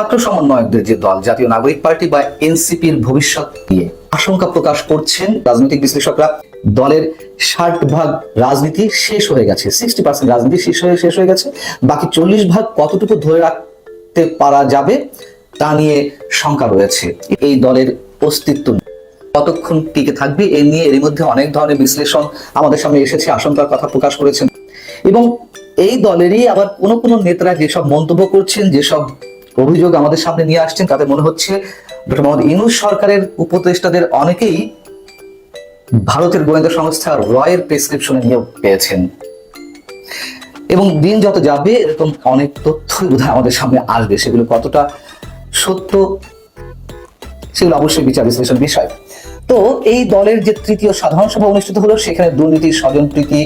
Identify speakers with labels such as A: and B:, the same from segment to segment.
A: ছাত্র সমন্বয়কদের যে দল, জাতীয় নাগরিক পার্টি বা এনসিপির ভবিষ্যৎ নিয়ে আশঙ্কা প্রকাশ করছেন রাজনৈতিক বিশ্লেষকরা। দলের ষাট ভাগ রাজনীতি শেষ হয়ে গেছে সিক্সটি পার্সেন্ট রাজনীতি শেষ হয়ে শেষ হয়ে গেছে। বাকি চল্লিশ ভাগ কতটুকু ধরে রাখতে পারা যাবে তা নিয়ে শঙ্কা রয়েছে। এই দলের অস্তিত্ব কতক্ষণ টিকে থাকবে এ নিয়ে এর মধ্যে অনেক ধরনের বিশ্লেষণ আমাদের সামনে এসেছে, আশঙ্কার কথা প্রকাশ করেছেন। এবং এই দলেরই আবার কোনো কোনো নেতারা যেসব মন্তব্য করছেন, যেসব অভিযোগ আমাদের সামনে নিয়ে আসছেন, তাতে মনে হচ্ছে ডক্টর মোহাম্মদ ইনুস সরকারের উপদেষ্টাদের অনেকেই ভারতের গোয়েন্দা সংস্থা রয়ের প্রেসক্রিপশনে নিয়োগ পেয়েছেন। এবং দিন যত যাবে, এরকম অনেক তথ্যই বোধহয় আমাদের সামনে আসবে। সেগুলো কতটা সত্য, সেগুলো অবশ্যই বিচার বিশ্লেষণ বিষয়। তো এই দলের যে তৃতীয় সাধারণ সভা অনুষ্ঠিত হলো, সেখানে দুর্নীতি স্বজনপ্রীতি,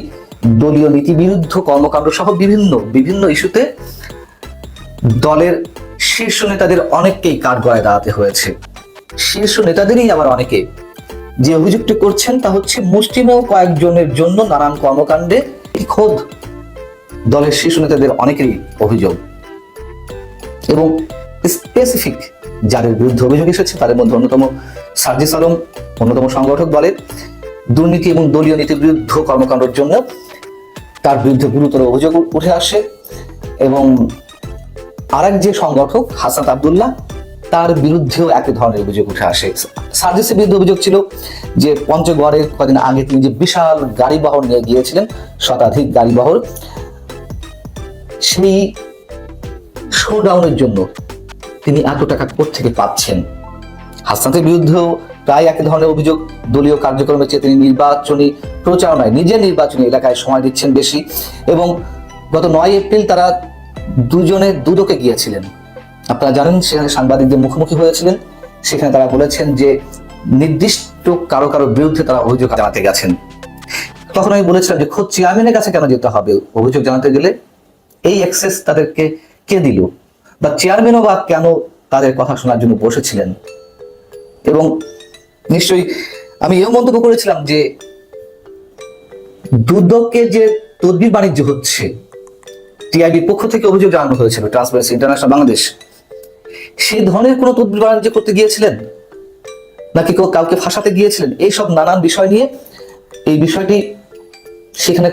A: দলীয় নীতি বিরুদ্ধ কর্মকাণ্ড সহ বিভিন্ন বিভিন্ন ইস্যুতে দলের শীর্ষ নেতাদের অনেককেই কাঠগড়ায় দাঁড়াতে হয়েছে? শীর্ষ নেতাদেরই আবার অনেকে। যে অভিযোগটি করছেন তা হচ্ছে মুষ্টিমেয় কয়েকজনের জন্য নানান কর্মকাণ্ডে খোদ দলের শীর্ষ নেতাদের অনেকেরই অভিযোগ। এবং স্পেসিফিক যাদের বিরুদ্ধে অভিযোগ এসেছে, তাদের মধ্যে অন্যতম সার্জিস আলম, অন্যতম সংগঠক দলের দুর্নীতি এবং দলীয় নীতি বিরুদ্ধ কর্মকাণ্ডের জন্য তার বিরুদ্ধে গুরুতর অভিযোগ উঠে আসে এবং আরেক যে সংগঠক, হাসান আবদুল্লাহ, তার বিরুদ্ধেও একই ধরনের অভিযোগ উঠে আসে। সার্জিসের বিরুদ্ধে অভিযোগ ছিল যে পঞ্চগড়ের কদিন আগে তিনি যে বিশাল গাড়ি বহর নিয়ে গিয়েছিলেন, শতাধিক গাড়ি বহর সেই শোডাউনের জন্য তিনি এত টাকা থেকে পাচ্ছেন? হাসনাতের বিরুদ্ধেও প্রায় একই ধরনের অভিযোগ। দলীয় কার্যক্রমের চেয়ে তিনি নির্বাচনী প্রচারণায়, নিজের নির্বাচনী এলাকায় সময় দিচ্ছেন বেশি। এবং গত নয় এপ্রিল তারা দুজনে দুদকে গিয়েছিলেন। আপনারা জানেন, সেখানে সাংবাদিকদের মুখোমুখি হয়েছিলেন। সেখানে তারা বলেছেন যে, নির্দিষ্ট কারও কারও বিরুদ্ধে তারা অভিযোগ জানাতে গেছেন। তখন আমি বলেছিলাম যে, খোদ চেয়ারম্যানের কাছে কেন যেতে হবে? অভিযোগ জানাতে গেলে এই অ্যাক্সেস তাদেরকে কে দিল? বা চেয়ারম্যানও বা কেন তাদের কথা শোনার জন্য বসেছিলেন? এবং নিশ্চয়ই আমি এও মন্তব্য করেছিলাম যে দুদকে যে তদবির বাণিজ্য হচ্ছে টিআইবির পক্ষ থেকে অভিযোগ জানানো হয়েছিল, ট্রান্সপারেন্সি ইন্টারন্যাশনাল বাংলাদেশ। সেই ধরনের কোনো তদবির বাণিজ্য করতে গিয়েছিলেন? নাকি কেউ কাউকে ফাঁসাতে গিয়েছিলেন? এইসব নানান বিষয় নিয়ে, এই বিষয়টি সেখানে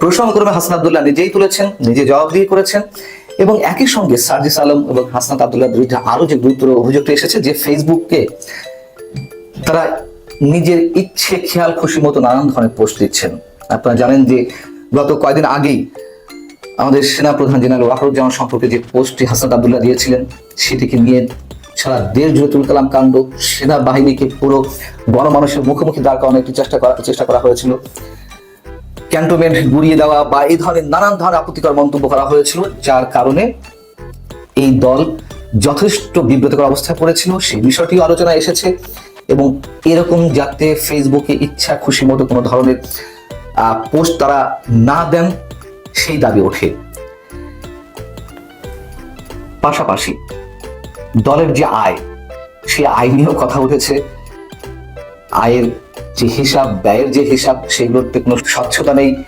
A: প্রসঙ্গক্রমে হাসান আবদুল্লাহ নিজেই তুলেছেন, নিজে জবাবদিহি করেছেন এবং একই সঙ্গে সার্জিস আলম এবং হাসনাত আবদুল্লাহ বিরুদ্ধে আরও যে গুরুতর অভিযোগটা এসেছে, যে ফেসবুককে তারা নিজের ইচ্ছে, খেয়াল খুশি মতো নানান ধরনের পোস্ট দিচ্ছেন। আপনারা জানেন যে গত কয়েকদিন আগেই আমাদের সেনা প্রধান জেনারেল ওয়াহরুজ্জামান সম্পর্কে যে পোস্টটি হাসনাত আবদুল্লাহ দিয়েছিলেন, সেটিকে নিয়ে সারা দেশ জুড়ে তুল কালাম কাণ্ড, সেনাবাহিনীকে পুরো গণমানুষের মুখোমুখি দাঁড় করানোর একটি চেষ্টা করা চেষ্টা করা হয়েছিল। ক্যান্টনমেন্ট গুড়িয়ে দেওয়া বা এই ধরনের নানান ধরনের আপত্তিকর মন্তব্য করা হয়েছিল, যার কারণে এই দল যথেষ্ট বিব্রতকর অবস্থায় পড়েছিল। সেই বিষয়টিও আলোচনা এসেছে এবং এরকম যাতে ফেসবুকে ইচ্ছা খুশি মতো কোনো ধরনের পোস্ট তারা না দেন সেই দাবি ওঠে। পাশাপাশি দলের যে আয়, সেই আয় নিয়েও কথা উঠেছে। আয়ের যে হিসাব, ব্যয়ের যে হিসাব সেগুলোতে কোনো স্বচ্ছতা নেই।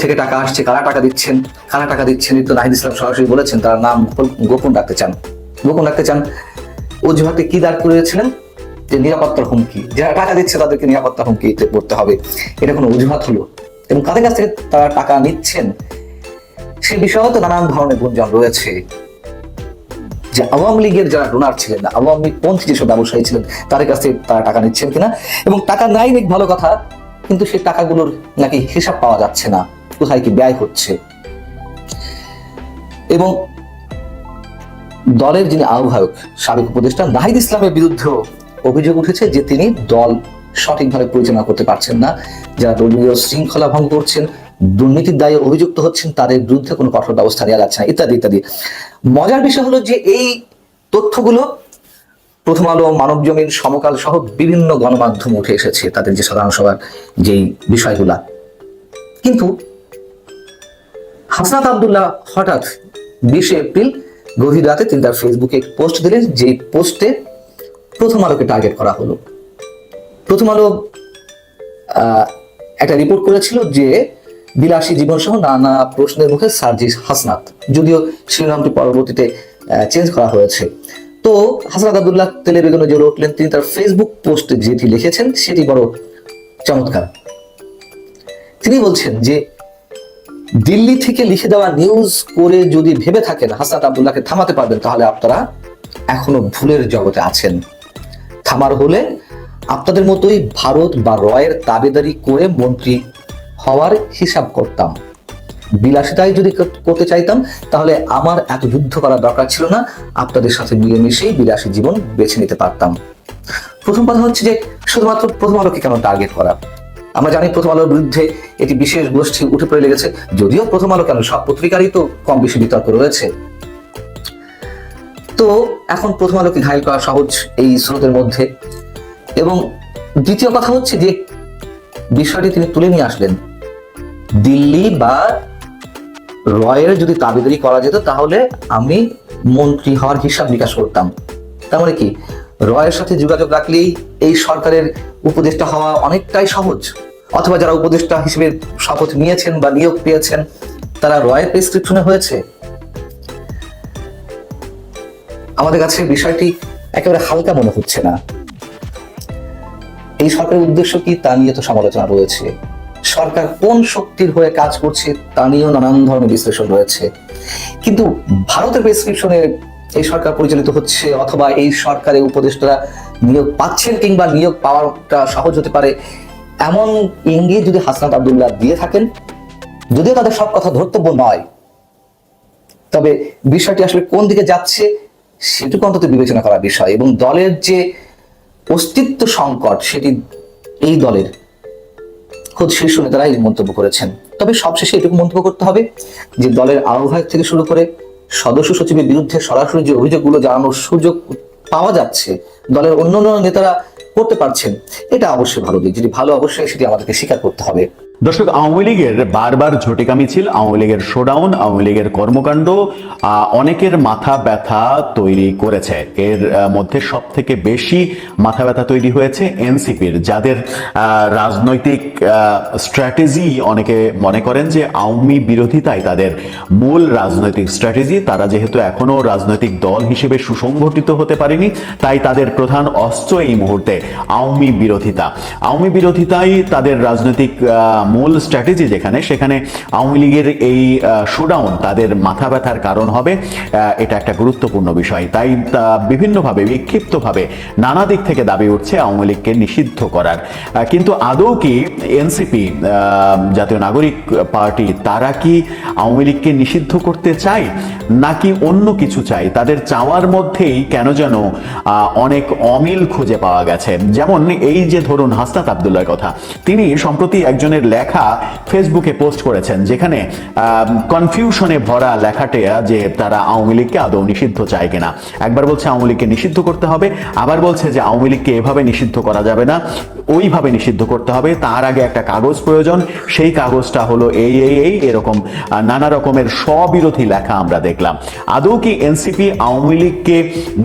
A: থেকে টাকা আসছে, কারা টাকা দিচ্ছেন, কারা টাকা দিচ্ছেন তো নাহিদ ইসলাম সরাসরি বলেছেন, তারা নাম গোপন- রাখতে চান। গোপন রাখতে চান। অজুহাতে কি দাঁড় করেছিলেন যে নিরাপত্তার হুমকি, যারা টাকা দিচ্ছে তাদেরকে নিরাপত্তা হুমকিতে পড়তে হবে। এটা কোনো অজুহাত হলো? এবং কাদের কাছ থেকে তারা টাকা নিচ্ছেন সে বিষয়েও তো নানান ধরনের গুঞ্জন রয়েছে। যে আওয়ামী লীগের যারা ডোনার ছিলেন, আওয়ামী লীগ পন্থী যেসব ব্যবসায়ী ছিলেন, তাদের কাছ থেকে তারা টাকা নিচ্ছেন কিনা? এবং টাকা নাই নিক ভালো কথা, কিন্তু সেই টাকাগুলোর নাকি হিসাব পাওয়া যাচ্ছে না, কোথায় কি ব্যয় হচ্ছে? এবং দলের যিনি আহ্বায়ক, সাবেক উপদেষ্টা নাহিদ ইসলামের বিরুদ্ধেও অভিযোগ উঠেছে যে তিনি দল সঠিকভাবে পরিচালনা করতে পারছেন না। যারা দলীয় শৃঙ্খলা ভঙ্গ করছেন, দুর্নীতির দায়ে অভিযুক্ত হচ্ছেন, তাদের বিরুদ্ধে কোনো কঠোর ব্যবস্থা নেওয়া যাচ্ছে না, ইত্যাদি ইত্যাদি। মজার বিষয় হলো যে এই তথ্যগুলো প্রথম আলো, মানব জমিন সমকাল সহ বিভিন্ন গণমাধ্যম উঠে এসেছে, তাদের যে সাধারণ সভার যেই বিষয়গুলা। কিন্তু হাসনাত আবদুল্লাহ হঠাৎ বিশে এপ্রিল, গভীর রাতে তিনি তার ফেসবুকে পোস্ট দিলেন যে পোস্টে প্রথম আলোকে টার্গেট করা হলো। প্রথম আলো একটা রিপোর্ট করেছিল যে বিলাসী জীবন সহ নানা প্রশ্নের মুখে সার্জিস হাসনাত। যদিও শিরোনামটি পরবর্তীতে চেঞ্জ করা হয়েছে। তো হাসনাত আবদুল্লাহ তেলে বেগুনে জোরে উঠলেন, তিনি তার ফেসবুক পোস্টে যেটি লিখেছেন, সেটি বড় চমৎকার। তিনি বলছেন যে, দিল্লি থেকে লিখে দেওয়া নিউজ করে যদি ভেবে থাকেন, হাসনাত আবদুল্লাহকে থামাতে পারবেন, তাহলে আপনারা এখনও ভুলের জগতে আছেন। থামার হলে আপনাদের মতোই ভারত বা রয়ের দাবিদারি করে মন্ত্রী হওয়ার হিসাব করতাম বিলাসিতায় যদি করতে চাইতাম, তাহলে আমার এত যুদ্ধ করার দরকার ছিল না। আপনাদের সাথে মিলেমিশেই বিলাসী জীবন বেছে নিতে পারতাম। প্রথম কথা হচ্ছে যে, শুধুমাত্র প্রথম আলোকে কেন টার্গেট করা? আমরা জানি প্রথম আলোর বিরুদ্ধে এটি বিশেষ গোষ্ঠী উঠে পড়ে লেগেছে, যদিও প্রথম আলো কেন সব পত্রিকারই তো কম বেশি বিতর্ক রয়েছে। তো, এখন প্রথম আলোকে ঘায়ল করা সহজ এই স্রোতের মধ্যে। এবং দ্বিতীয় কথা হচ্ছে যে বিষয়টি তিনি তুলে নিয়ে আসলেন। দিল্লি বা রয়ের যদি দাবিদারি করা যেত, তাহলে আমি মন্ত্রী হওয়ার হিসাব নিকাশ করতাম। তার মানে কি? রয়ের সাথে যোগাযোগ রাখলেই এই সরকারের উপদেষ্টা হওয়া অনেকটাই সহজ। অথবা যারা উপদেষ্টা হিসেবে শপথ নিয়েছেন বা নিয়োগ পেয়েছেন, তারা রয়ের প্রেসক্রিপশনে হয়েছে। আমাদের কাছে বিষয়টি একেবারে হালকা মনে হচ্ছে না। এই সরকারের উদ্দেশ্য কি তা নিয়ে তো সমালোচনা রয়েছে। সরকার কোন শক্তির হয়ে কাজ করছে তা নিয়েও নানান ধরনের বিশ্লেষণ রয়েছে। কিন্তু ভারতের প্রেসক্রিপশনে এই সরকার পরিচালিত হচ্ছে অথবা এই সরকারের উপদেষ্টারা নিয়োগ পাচ্ছেন কিংবা নিয়োগ পাওয়াটা সহজ হতে পারে, এমন ইঙ্গিত যদি হাসনাত আবদুল্লাহ দিয়ে থাকেন, যদিও তাদের সব কথা ধর্তব্য নয়, তবে বিষয়টি আসলে কোন দিকে যাচ্ছে সেটুকু অন্তত বিবেচনা করা বিষয় এবং দলের যে অস্তিত্ব সংকট সেটি এই দলের খোদ শীর্ষ নেতারা এই মন্তব্য করেছেন। তবে সবশেষে এটুকু মন্তব্য করতে হবে যে দলের আহ্বায়ক থেকে শুরু করে সদস্য সচিবের বিরুদ্ধে সরাসরি যে অভিযোগগুলো জানানোর সুযোগ পাওয়া যাচ্ছে, দলের অন্য অন্য নেতারা করতে পারছেন, এটা অবশ্যই ভালো দিক। যেটি ভালো অবশ্যই সেটি আমাদেরকে স্বীকার করতে হবে।
B: দর্শক, আওয়ামী লীগের বারবার ঝটিকা মিছিল আওয়ামী লীগের শোডাউন আওয়ামী লীগের কর্মকাণ্ড অনেকের মাথা ব্যথা তৈরি করেছে। এর মধ্যে সব থেকে বেশি মাথা ব্যথা তৈরি হয়েছে এনসিপির, যাদের রাজনৈতিক স্ট্র্যাটেজি অনেকে মনে করেন যে আওয়ামী বিরোধিতাই তাদের মূল রাজনৈতিক স্ট্র্যাটেজি তারা যেহেতু এখনও রাজনৈতিক দল হিসেবে সুসংগঠিত হতে পারেনি, তাই তাদের প্রধান অস্ত্র এই মুহূর্তে আওয়ামী বিরোধিতা। আওয়ামী বিরোধিতাই তাদের রাজনৈতিক মূল স্ট্র্যাটেজি যেখানে, সেখানে আওয়ামী লীগের এই শোডাউন তাদের মাথা ব্যথার কারণ হবে এটা একটা গুরুত্বপূর্ণ বিষয়। তাই বিভিন্নভাবে, বিক্ষিপ্তভাবে নানা দিক থেকে দাবি উঠছে আওয়ামী লীগকে নিষিদ্ধ করার। কিন্তু আদৌ কি এনসিপি জাতীয় নাগরিক পার্টি তারা কি আওয়ামী লীগকে নিষিদ্ধ করতে চায়? নাকি অন্য কিছু চাই? তাদের চাওয়ার মধ্যেই কেন যেন অনেক অমিল খুঁজে পাওয়া গেছে। যেমন এই যে ধরুন হাসনাত আবদুল্লার কথা, তিনি সম্প্রতি একজনের লেখা ফেসবুকে পোস্ট করেছেন, যেখানে কনফিউশনে ভরা লেখাটে যে তারা আওয়ামী লীগকে আদৌ নিষিদ্ধ চায় কিনা। একবার বলছে আওয়ামী লীগকে নিষিদ্ধ করতে হবে, আবার বলছে যে আওয়ামী লীগকে এভাবে নিষিদ্ধ করা যাবে না, ওইভাবে নিষিদ্ধ করতে হবে, তার আগে একটা কাগজ প্রয়োজন, সেই কাগজটা হলো এই এই এরকম নানা রকমের স্ববিরোধী লেখা আমরা দেখলাম। আদৌ কি এনসিপি আওয়ামী লীগকে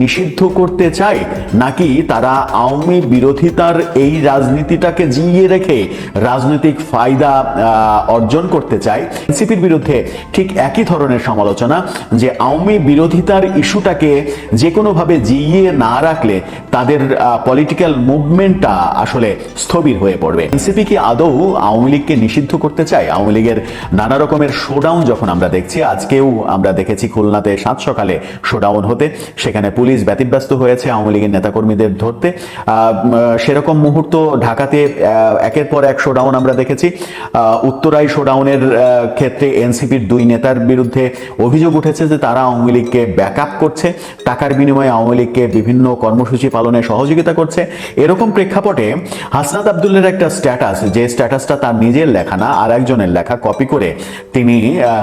B: নিষিদ্ধ করতে চায়? নাকি তারা আওয়ামী বিরোধিতার এই রাজনীতিটাকে জিইয়ে রেখে রাজনৈতিক ফায়দা অর্জন করতে চায়? এনসিপির বিরুদ্ধে ঠিক একই ধরনের সমালোচনা, যে আওয়ামী বিরোধিতার ইস্যুটাকে যে কোনোভাবে জিইয়ে না রাখলে তাদের পলিটিক্যাল মুভমেন্টটা আসলে স্থবির হয়ে পড়বে। এনসিপি কি আদৌ আওয়ামী লীগকে নিষিদ্ধ করতে চায়? আওয়ামী লীগের নানা রকমের শোডাউন যখন আমরা দেখছি, আজকেও আমরা দেখেছি। খুলনাতে সাত সকালে শোডাউন হতে। সেখানে পুলিশ ব্যতিব্যস্ত হয়েছে, আওয়ামী লীগের নেতাকর্মীদের ধরতে। সেরকম মুহূর্ত ঢাকাতে একের পর এক শোডাউন আমরা দেখেছি। উত্তরাই শোডাউনের ক্ষেত্রে এনসিপির দুই নেতার বিরুদ্ধে অভিযোগ উঠেছে যে তারা আওয়ামী লীগকে ব্যাকআপ করছে। টাকার বিনিময়ে আওয়ামী লীগকে বিভিন্ন কর্মসূচি পালনে সহযোগিতা করছে। এরকম প্রেক্ষাপটে হাসনাত আবদুল্লের একটা স্ট্যাটাস, যে স্ট্যাটাসটা তার নিজের লেখা না আর একজনের লেখা কপি করে তিনি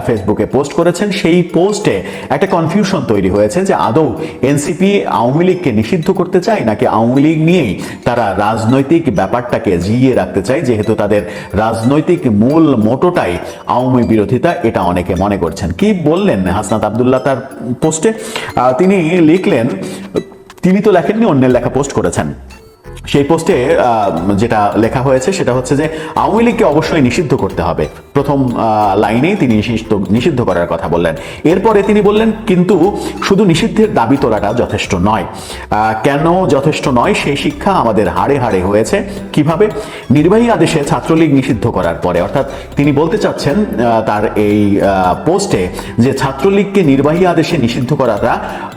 B: ফেসবুকে পোস্ট করেছেন। সেই পোস্টে একটা কনফিউশন তৈরি হয়েছে যে আদৌ এনসিপি আওয়ামী লীগকে নিষিদ্ধ করতে চায় নাকি আওয়ামী লীগ নিয়েই তারা রাজনৈতিক ব্যাপারটাকে জিইয়ে রাখতে চায়, যেহেতু তাদের রাজনৈতিক মূল মোটোটাই আওয়ামী বিরোধিতা, এটা অনেকে মনে করছেন। কি বললেন হাসনাত আবদুল্লাহ তার পোস্টে? তিনি লিখলেন, তিনি তো লেখেননি, অন্যের লেখা পোস্ট করেছেন। সেই পোস্টে যেটা লেখা হয়েছে সেটা হচ্ছে যে আওয়ামী লীগকে অবশ্যই নিষিদ্ধ করতে হবে। প্রথম লাইনেই তিনি নিষিদ্ধ নিষিদ্ধ করার কথা বললেন। এরপরে তিনি বললেন, কিন্তু শুধু নিষিদ্ধের দাবি তোলাটা যথেষ্ট নয়। কেন যথেষ্ট নয়? সেই শিক্ষা আমাদের হাড়ে হাড়ে হয়েছে। কীভাবে? নির্বাহী আদেশে ছাত্রলীগ নিষিদ্ধ করার পরে। অর্থাৎ তিনি বলতে চাচ্ছেন তার এই পোস্টে যে ছাত্রলীগকে নির্বাহী আদেশে নিষিদ্ধ করাটা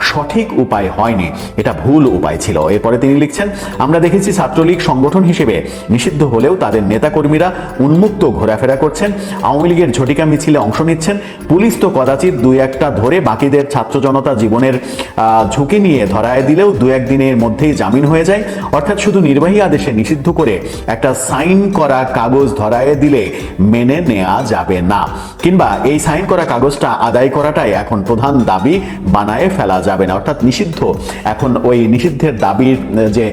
B: সঠিক উপায় হয়নি। এটা ভুল উপায় ছিল। এরপরে তিনি লিখছেন, আমরা দেখেছি ছাত্রলীগ সংগঠন হিসেবে নিষিদ্ধ হলেও তাদের নেতাকর্মীরা উন্মুক্ত ঘোরাফেরা করছেন। আওয়ামী লীগের ঝটিকা মিছিলে অংশ নিচ্ছেন। পুলিশ তো কদাচিৎ দুই একটা ধরে বাকিদের ছাত্র জনতা জীবনের ঝুঁকি নিয়ে ধরায় দিলেও দু একদিনের মধ্যেই জামিন হয়ে যায়। অর্থাৎ শুধু নির্বাহী আদেশে নিষিদ্ধ করে একটা সাইন করা কাগজ ধরায় দিলে মেনে নেওয়া যাবে না। কিংবা এই সাইন করা কাগজটা আদায় করাটাই এখন প্রধান দাবি, বানায় ফেলা যাবে না। অর্থাৎ নিষিদ্ধ এখন ওই নিষিদ্ধের দাবির, যে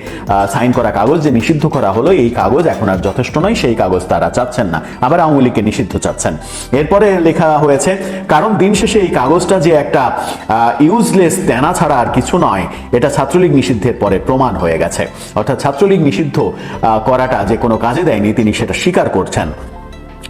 B: সাইন করা কাগজ যে নিষিদ্ধ করা হলো, এই কাগজ এখন আর যথেষ্ট নয়, সেই কাগজ তারা চাচ্ছেন না। আবার আওয়ামী লীগকে নিষিদ্ধ চাচ্ছেন। এরপরে লেখা হয়েছে, কারণ দিন শেষে এই কাগজটা যে একটা ইউজলেস তেনা ছাড়া আর কিছু নয়, এটা ছাত্রলীগ নিষিদ্ধের পরে প্রমাণ হয়ে গেছে। অর্থাৎ ছাত্রলীগ নিষিদ্ধ করাটা যে কোনো কাজে দেয়নি, তিনি সেটা স্বীকার করছেন।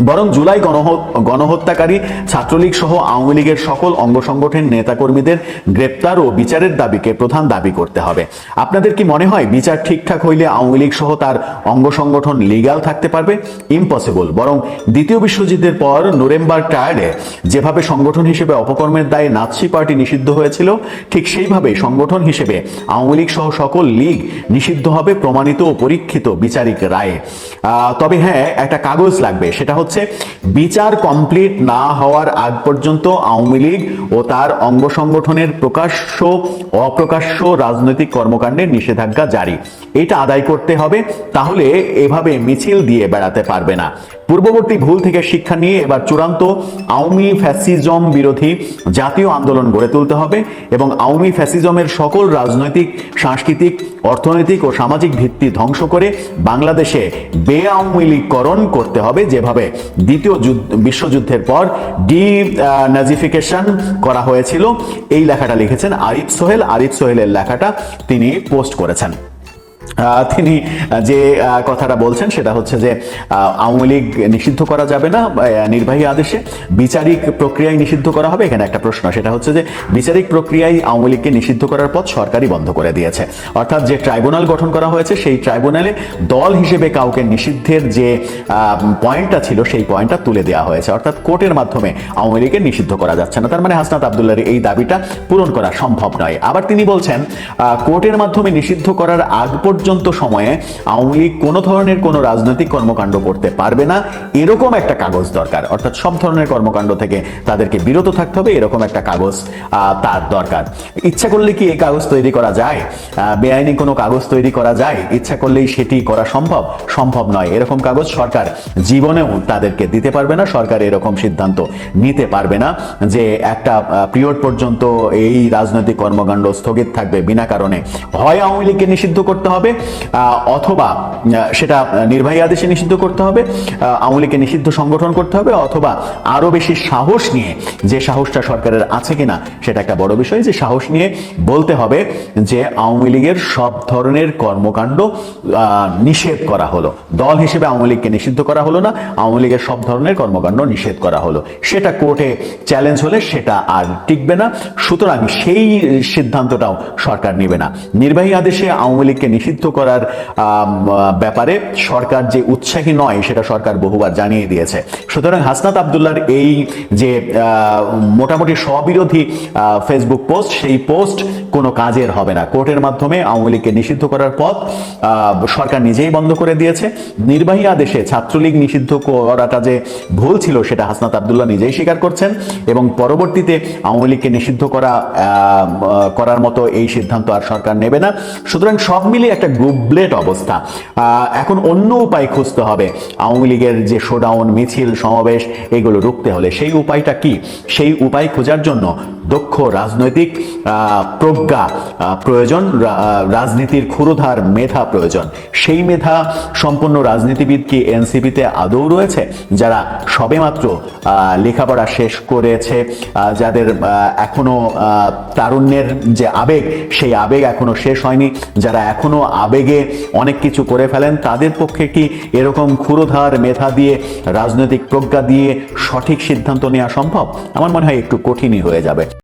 B: বরং জুলাই গণহ- গণহত্যাকারী ছাত্রলীগ সহ আওয়ামী লীগের সকল অঙ্গ সংগঠনের নেতাকর্মীদের গ্রেপ্তার ও বিচারের দাবিকে প্রধান দাবি করতে হবে। আপনাদের কি মনে হয় বিচার ঠিকঠাক হইলে আওয়ামী লীগ সহ তার অঙ্গ সংগঠন লিগাল থাকতে পারবে? ইম্পসিবল। বরং দ্বিতীয় বিশ্বযুদ্ধের পর নুরেমবার্গ ট্রায়ালে যেভাবে সংগঠন হিসেবে অপকর্মের দায়ে নাৎসি পার্টি নিষিদ্ধ হয়েছিল, ঠিক সেইভাবে সংগঠন হিসেবে আওয়ামী লীগ সহ সকল লীগ নিষিদ্ধ হবে প্রমাণিত ও পরীক্ষিত বিচারিক রায়ে। তবে হ্যাঁ একটা কাগজ লাগবে, সেটা হচ্ছে, বিচার কমপ্লিট না হওয়ার আগ পর্যন্ত আওয়ামী লীগ ও তার অঙ্গ সংগঠনের প্রকাশ্য, অপ্রকাশ্য রাজনৈতিক কর্মকাণ্ডের নিষেধাজ্ঞা জারি। এটা আদায় করতে হবে, তাহলে এভাবে মিছিল দিয়ে বেড়াতে পারবে না। পূর্ববর্তী ভুল থেকে শিক্ষা নিয়ে এবার চূড়ান্ত আওয়ামী ফ্যাসিজম বিরোধী জাতীয় আন্দোলন গড়ে তুলতে হবে এবং আওয়ামী ফ্যাসিজমের সকল রাজনৈতিক, সাংস্কৃতিক, অর্থনৈতিক ও সামাজিক ভিত্তি ধ্বংস করে বাংলাদেশে বেআওয়ামীলীকরণ করতে হবে যেভাবে দ্বিতীয় যুদ্ধ- বিশ্বযুদ্ধের পর ডি নাজিফিকেশন করা হয়েছিল। এই লেখাটা লিখেছেন আরিফ সোহেল। আরিফ সোহেলের লেখাটা তিনি পোস্ট করেছেন। তিনি যে কথাটা বলছেন সেটা হচ্ছে যে আওয়ামী লীগ নিষিদ্ধ করা যাবে না নির্বাহী আদেশে বিচারিক প্রক্রিয়ায় নিষিদ্ধ করা হবে। এখানে একটা প্রশ্ন, সেটা হচ্ছে যে, বিচারিক প্রক্রিয়ায় আওয়ামী লীগকে নিষিদ্ধ করার পথ সরকারই বন্ধ করে দিয়েছে। অর্থাৎ যে ট্রাইব্যুনাল গঠন করা হয়েছে, সেই ট্রাইব্যুনালে দল হিসেবে কাউকে নিষিদ্ধের যে পয়েন্টটা ছিল, সেই পয়েন্টটা তুলে দেওয়া হয়েছে। অর্থাৎ কোর্টের মাধ্যমে আওয়ামী লীগকে নিষিদ্ধ করা যাচ্ছে না। তার মানে হাসনাত আবদুল্লাহর এই দাবিটা পূরণ করা সম্ভব নয়। আবার তিনি বলছেন কোর্টের মাধ্যমে নিষিদ্ধ করার আগ পর্যন্ত সময়ে আওয়ামী লীগ কোনো ধরনের কোনো রাজনৈতিক কর্মকাণ্ড করতে পারবে না। এরকম একটা কাগজ দরকার। অর্থাৎ সব ধরনের কর্মকাণ্ড থেকে তাদেরকে বিরত থাকতে হবে। এরকম একটা কাগজ তার দরকার। ইচ্ছা করলে কি এই কাগজ তৈরি করা যায়? বেআইনি কোনো কাগজ তৈরি করা যায়? ইচ্ছা করলেই সেটি করা সম্ভব? সম্ভব নয়। এরকম কাগজ সরকার জীবনেও তাদেরকে দিতে পারবে না। সরকার এরকম সিদ্ধান্ত নিতে পারবে না যে একটা পিরিয়ড পর্যন্ত এই রাজনৈতিক কর্মকাণ্ড স্থগিত থাকবে। বিনা কারণে। হয় আওয়ামী লীগকে নিষিদ্ধ করতে হবে আহ, অথবা সেটা নির্বাহী আদেশে নিষিদ্ধ করতে হবে আওয়ামী নিষিদ্ধ সংগঠন করতে হবে অথবা আরও বেশি সাহস নিয়ে যে সাহসটা সরকারের আছে কিনা সেটা একটা বড় বিষয় যে সাহস নিয়ে বলতে হবে যে আওয়ামী লীগের সব ধরনের কর্মকাণ্ড নিষেধ করা হলো। দল হিসেবে আওয়ামী লীগকে নিষিদ্ধ করা হলো না আওয়ামী লীগের সব ধরনের কর্মকাণ্ড নিষেধ করা হলো। সেটা কোর্টে চ্যালেঞ্জ হলে সেটা আর টিকবে না সুতরাং সেই সিদ্ধান্তটাও সরকার নেবে না। নির্বাহী আদেশে আওয়ামী লীগকে নিষিদ্ধ করার ব্যাপারে সরকার যে উৎসাহী নয় সেটা সরকার বহুবার জানিয়ে দিয়েছে। সুতরাং হাসনাত আবদুল্লার এই যে মোটামুটি স্ববিরোধী ফেসবুক পোস্ট সেই পোস্ট কোনো কাজের হবে না। কোর্টের মাধ্যমে আওয়ামী লীগকে নিষিদ্ধ করার পথ সরকার নিজেই বন্ধ করে দিয়েছে। নির্বাহী আদেশে ছাত্রলীগ নিষিদ্ধ করাটা যে ভুল ছিল সেটা হাসনাত আবদুল্লাহ নিজেই স্বীকার করছেন এবং পরবর্তীতে আওয়ামী লীগকে নিষিদ্ধ করা করার মতো এই সিদ্ধান্ত আর সরকার নেবে না। সুতরাং সব মিলিয়ে গুবলেট অবস্থা। আহ, এখন অন্য উপায় খুঁজতে হবে। আওয়ামী লীগের যে শোডাউন মিছিল সমাবেশ এগুলো রুখতে হলে সেই উপায়টা কি? সেই উপায় খোঁজার জন্য দক্ষ রাজনৈতিক প্রজ্ঞা প্রয়োজন রাজনীতির ক্ষুরধার মেধা প্রয়োজন। সেই মেধা সম্পন্ন রাজনীতিবিদ কি এনসিপিতে আদৌ রয়েছে? যারা সবেমাত্র লেখাপড়া শেষ করেছে যাদের এখনও তারুণ্যের যে আবেগ, সেই আবেগ এখনও শেষ হয়নি। যারা এখনও আবেগে অনেক কিছু করে ফেলেন, তাদের পক্ষে কি এরকম ক্ষুরধার মেধা দিয়ে, রাজনৈতিক প্রজ্ঞা দিয়ে সঠিক সিদ্ধান্ত নেওয়া সম্ভব? আমার মনে হয় একটু কঠিনই হয়ে যাবে।